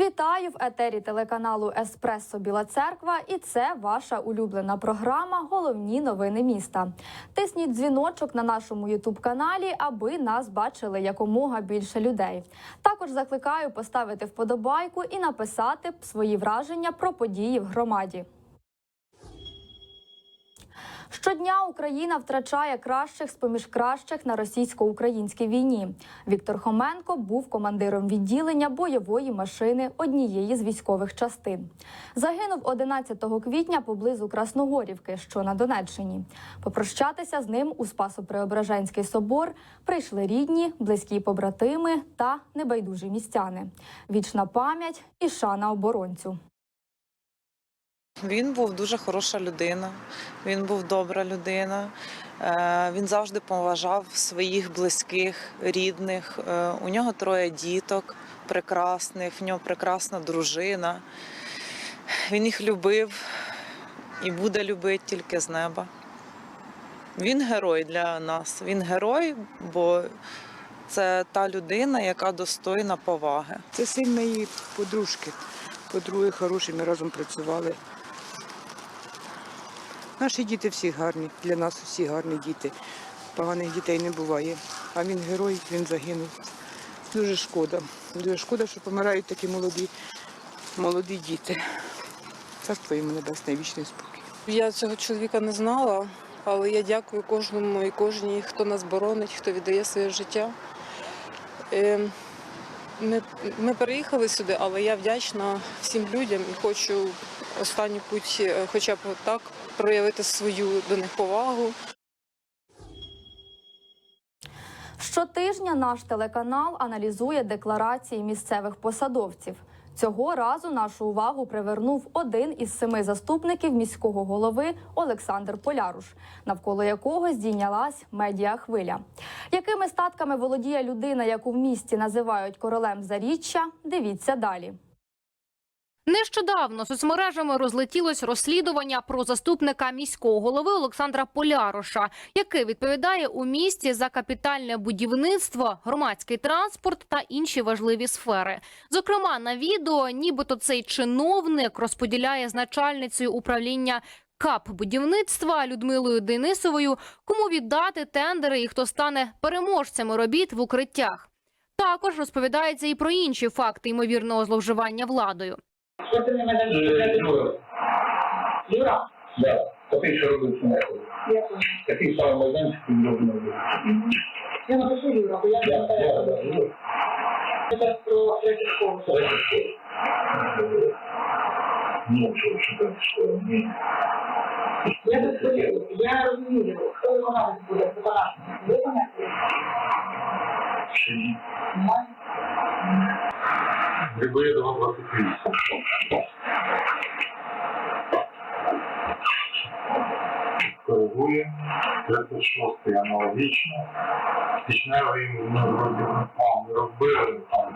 Вітаю в етері телеканалу Еспресо Біла Церква, і це ваша улюблена програма Головні новини міста. Тисніть дзвіночок на нашому Ютуб каналі, аби нас бачили якомога більше людей. Також закликаю поставити вподобайку і написати свої враження про події в громаді. Щодня Україна втрачає кращих з поміж кращих на російсько-українській війні. Віктор Хоменко був командиром відділення бойової машини однієї з військових частин. Загинув 11 квітня поблизу Красногорівки, що на Донеччині. Попрощатися з ним у Спасо-Преображенський собор прийшли рідні, близькі побратими та небайдужі містяни. Вічна пам'ять і шана оборонцю. Він був дуже хороша людина, він був добра людина. Е, Він завжди поважав своїх близьких, рідних. Е, У нього троє діток прекрасних, в нього прекрасна дружина. Він їх любив і буде любити тільки з неба. Він герой для нас. Він герой, бо це та людина, яка достойна поваги. Це син моєї подружки. Подруги хороші, ми разом працювали. Наші діти всі гарні, для нас всі гарні діти. Поганих дітей не буває. А він герой, він загинув. Дуже шкода. Дуже шкода, що помирають такі молоді, молоді діти. Царство йому небесне, вічний спокій. Я цього чоловіка не знала, але я дякую кожному і кожній, хто нас боронить, хто віддає своє життя. Е, Ми, ми переїхали сюди, але я вдячна всім людям і хочу останню путь, е, хоча б так проявити свою до них повагу. Щотижня наш телеканал аналізує декларації місцевих посадовців. Цього разу нашу увагу привернув один із семи заступників міського голови Олександр Поляруш, навколо якого здійнялась медіахвиля. Якими статками володіє людина, яку в місті називають королем заріччя? Дивіться далі. Нещодавно соцмережами розлетілось розслідування про заступника міського голови Олександра Поляроша, який відповідає у місті за капітальне будівництво, громадський транспорт та інші важливі сфери. Зокрема, на відео, нібито цей чиновник розподіляє з начальницею управління. КАП будівництва Людмилою Денисовою, кому віддати тендери і хто стане переможцями робіт в укриттях. Також розповідається і про інші факти ймовірного зловживання владою. Ти не мене Юра. Юра? Да. Такий, що робив Сунекові. Такий самий майданчик він робив. Я напишу Юра, бо я да, да, про третю школу. Ну, що, що там школа? Ні. Я тут хотів, я розумію, хто виконавець буде, виконавець. Виконавець? Ще ні. Немає? Грибоєдова 28. Коригує. 36 аналогічно. Тичневий ми робили там.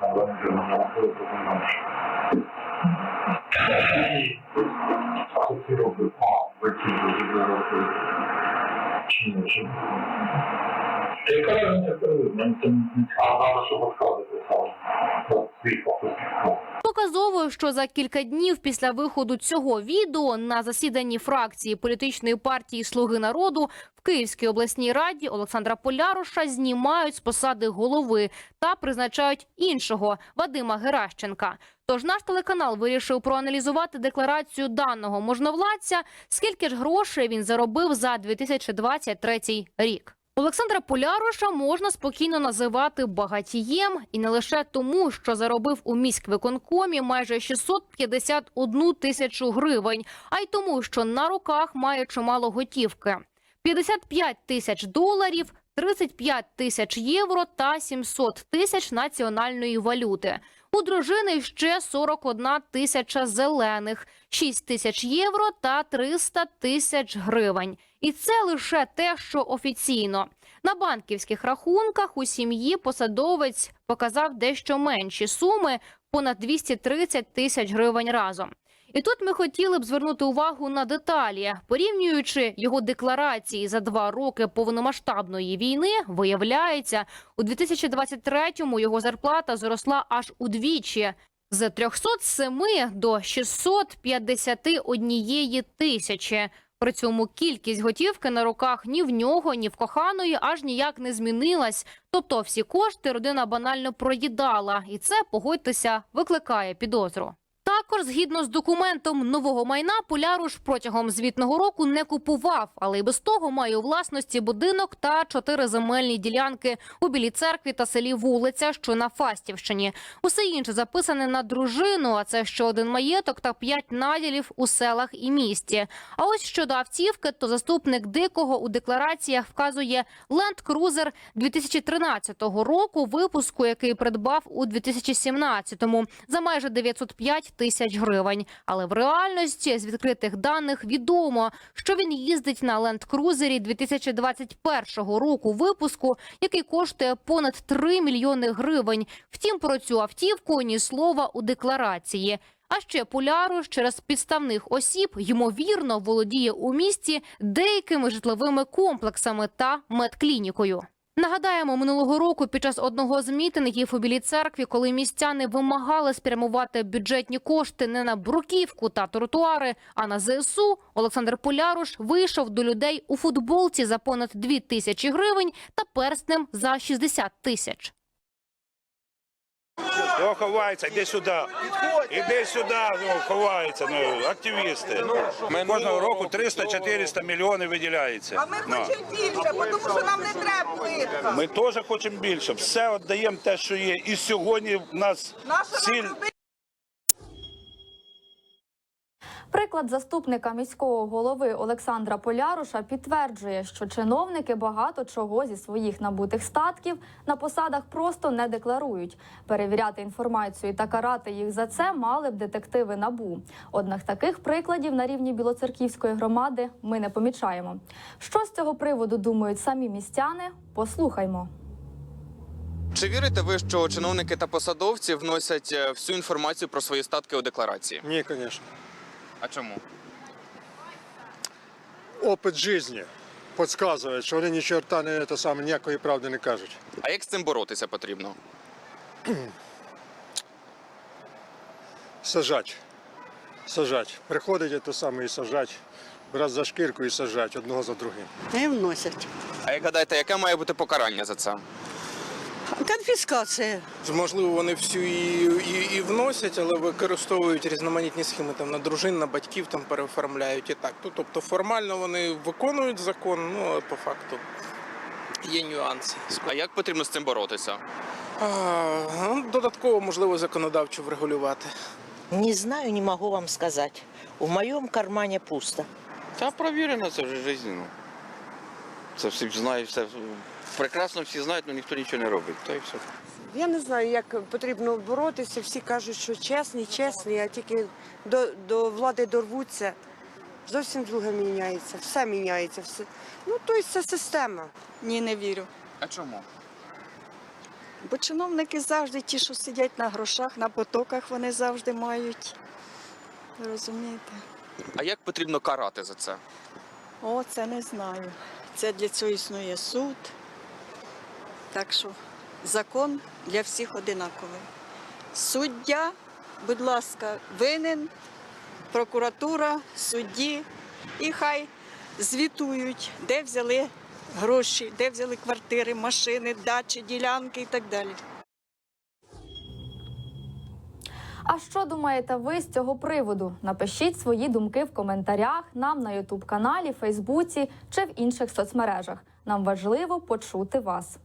Там не робили, не наше. І що ці робили? А, ви ці робили. Чи ні, чи? Яка разниця переводить? А щоб відкази писали. Свій фокус. Що за кілька днів після виходу цього відео на засіданні фракції політичної партії Слуги народу в Київській обласній раді Олександра Поляруша знімають з посади голови та призначають іншого Вадима Геращенка. Тож наш телеканал вирішив проаналізувати декларацію даного можновладця, скільки ж грошей він заробив за 2023 рік. Олександра Поляруша можна спокійно називати багатієм, і не лише тому, що заробив у міськвиконкомі майже 651 тисячу гривень, а й тому, що на руках має чимало готівки: 55 тисяч доларів, 35 тисяч євро та 700 тисяч національної валюти. У дружини ще 41 тисяча зелених, 6 тисяч євро та 300 тисяч гривень. І це лише те, що офіційно. На банківських рахунках у сім'ї посадовець показав дещо менші суми понад 230 тисяч гривень разом. І тут ми хотіли б звернути увагу на деталі, порівнюючи його декларації за два роки повномасштабної війни, виявляється, у 2023-му його зарплата зросла аж удвічі з 307 до 651 тисячі. При цьому кількість готівки на руках ні в нього, ні в коханої аж ніяк не змінилась. Тобто всі кошти родина банально проїдала, і це погодьтеся викликає підозру. Також, згідно з документом нового майна, Поляруш протягом звітного року не купував, але й без того має у власності будинок та чотири земельні ділянки у Білій церкві та селі Вулиця, що на Фастівщині. Усе інше записане на дружину, а це ще один маєток та п'ять наділів у селах і місті. А ось щодо автівки, то заступник дикого у деклараціях вказує Land Cruiser 2013 року, випуску, який придбав у 2017-му за майже 905 тисяч гривень. Але в реальності з відкритих даних відомо, що він їздить на Cruiser 2021 року випуску, який коштує понад 3 мільйони гривень. Втім, про цю автівку ні слова у декларації. А ще Поляруш через підставних осіб ймовірно володіє у місті деякими житловими комплексами та медклінікою. Нагадаємо, минулого року під час одного з мітингів у Білій церкві, коли містяни вимагали спрямувати бюджетні кошти не на бруківку та тротуари, а на ЗСУ, Олександр Поляруш вийшов до людей у футболці за понад 2 тисячі гривень та перстнем за 60 тисяч. Його ховається, йди сюди. Іди сюди, ну, ховається, ну, активісти. Кожного року 300-400 мільйонів виділяється. А ми Ну. хочемо більше, бо тому що нам не треба плитка. Ми теж хочемо більше. Все віддаємо те, що є. І сьогодні в нас Наша Приклад заступника міського голови Олександра Поляруша підтверджує, що чиновники багато чого зі своїх набутих статків на посадах просто не декларують. Перевіряти інформацію та карати їх за це мали б детективи набу. Однак таких прикладів на рівні Білоцерківської громади ми не помічаємо. Що з цього приводу думають самі містяни? Послухаймо. Чи вірите ви, що чиновники та посадовці вносять е, всю інформацію про свої статки у декларації? Ні, звісно. А чому? Опит життя підказує, що вони ні чорта не те саме, ніякої правди не кажуть. А як з цим боротися потрібно? Сажать. Сажать. Приходить те саме і сажать. Брати за шкірку і сажать одного за другим. Не вносять. А як гадаєте, яке має бути покарання за це? Конфіскація. Можливо, вони всю і, і, і вносять, але використовують різноманітні схеми там на дружин, на батьків там переоформляють і так. Ну, тобто формально вони виконують закон, ну по факту є нюанси. А як потрібно з цим боротися? А, ну, додатково можливо законодавчо врегулювати. Не знаю, не могу вам сказать. В моем кармане пусто. Та провірено це вже життя. Ну. Це всі знають, все прекрасно всі знають, але ніхто нічого не робить. Та й все. Я не знаю, як потрібно боротися. Всі кажуть, що чесні, чесні, а тільки до, до влади дорвуться. Зовсім друге міняється, все міняється. Все. Ну, тобто це система. Ні, не вірю. А чому? Бо чиновники завжди ті, що сидять на грошах, на потоках, вони завжди мають. Розумієте? А як потрібно карати за це? О, це не знаю. Це для цього існує суд. Так що закон для всіх одинаковий. Суддя, будь ласка, винен, прокуратура, судді, і хай звітують, де взяли гроші, де взяли квартири, машини, дачі, ділянки і так далі. А що думаєте ви з цього приводу? Напишіть свої думки в коментарях нам на Ютуб каналі, Фейсбуці чи в інших соцмережах. Нам важливо почути вас.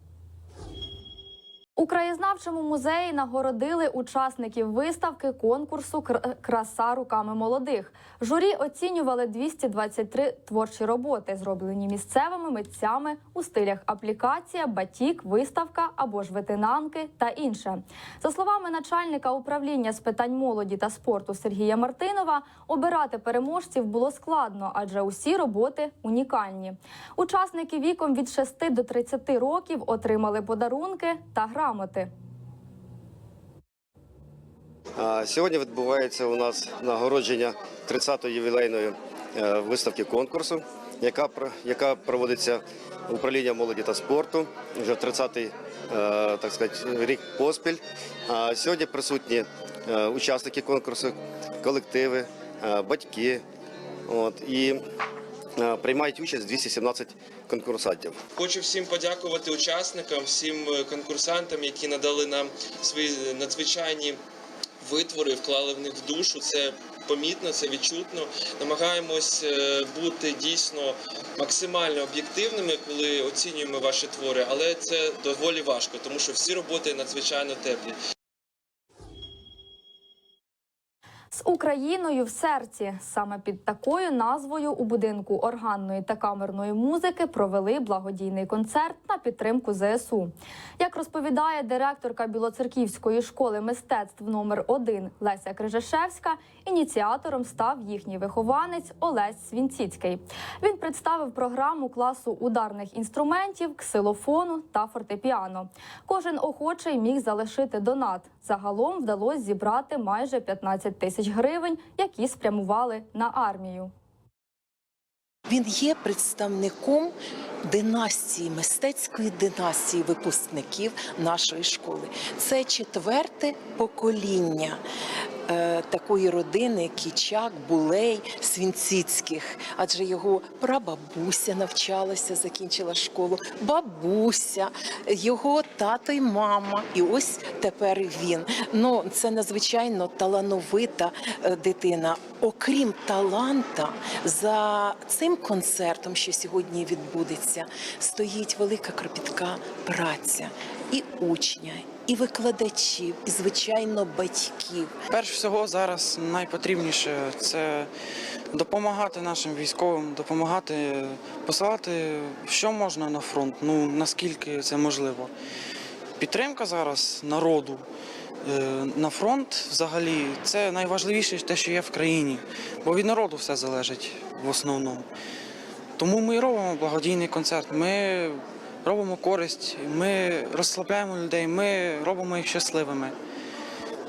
У краєзнавчому музеї нагородили учасників виставки конкурсу Краса руками молодих. Журі оцінювали 223 творчі роботи, зроблені місцевими митцями у стилях аплікація, батік, виставка або ж ветенанки та інше. За словами начальника управління з питань молоді та спорту Сергія Мартинова, обирати переможців було складно, адже усі роботи унікальні. Учасники віком від 6 до 30 років отримали подарунки та грамоти. Сьогодні відбувається у нас нагородження 30-ї ювілейної е, виставки конкурсу. яка, яка проводиться управлінням молоді та спорту вже 30-й е, так сказати, рік поспіль. Сьогодні присутні е, учасники конкурсу, колективи, батьки. От, і приймають участь 217 конкурсантів. Хочу всім подякувати учасникам, всім е, конкурсантам, які надали нам свої надзвичайні витвори, вклали в них в душу. Це помітно, це відчутно. Намагаємось е, бути дійсно максимально об'єктивними, коли оцінюємо ваші твори, але це доволі важко, тому що всі роботи надзвичайно теплі. З Україною в серці саме під такою назвою у будинку органної та камерної музики провели благодійний концерт на підтримку ЗСУ. Як розповідає директорка Білоцерківської школи мистецтв номер 1 Леся Крижашевська, ініціатором став їхній вихованець Олесь Свінціцький. Він представив програму класу ударних інструментів, ксилофону та фортепіано. Кожен охочий міг залишити донат. Загалом вдалося зібрати майже 15 тисяч гривень, які спрямували на армію. Він є представником династії, мистецької династії випускників нашої школи. Це четверте покоління такої родини Кічак, Булей, Свінціцьких. Адже його прабабуся навчалася, закінчила школу, бабуся, його тато й мама. І ось тепер він. Ну, це надзвичайно талановита е, дитина. Окрім таланта, за цим концертом, що сьогодні відбудеться, стоїть велика кропітка праця і учня, і викладачів, і звичайно батьків. Перш всього зараз найпотрібніше це допомагати нашим військовим, допомагати посилати, що можна на фронт, ну наскільки це можливо. Підтримка зараз народу е, на фронт взагалі це найважливіше те, що є в країні, бо від народу все залежить в основному. Тому ми робимо благодійний концерт. Ми робимо користь, ми розслабляємо людей, ми робимо їх щасливими.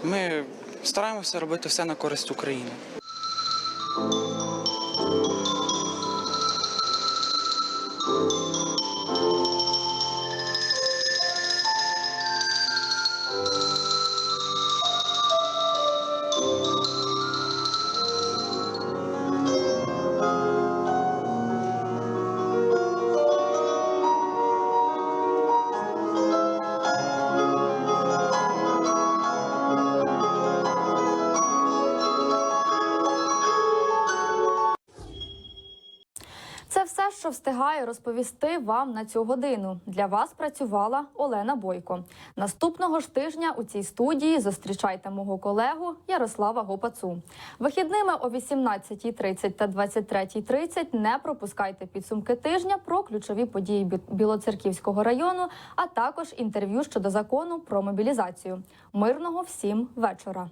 Ми стараємося робити все на користь України. Що встигаю розповісти вам на цю годину. Для вас працювала Олена Бойко. Наступного ж тижня у цій студії зустрічайте мого колегу Ярослава Гопацу. Вихідними о 18.30 та 23.30 не пропускайте підсумки тижня про ключові події Білоцерківського району, а також інтерв'ю щодо закону про мобілізацію. Мирного всім вечора.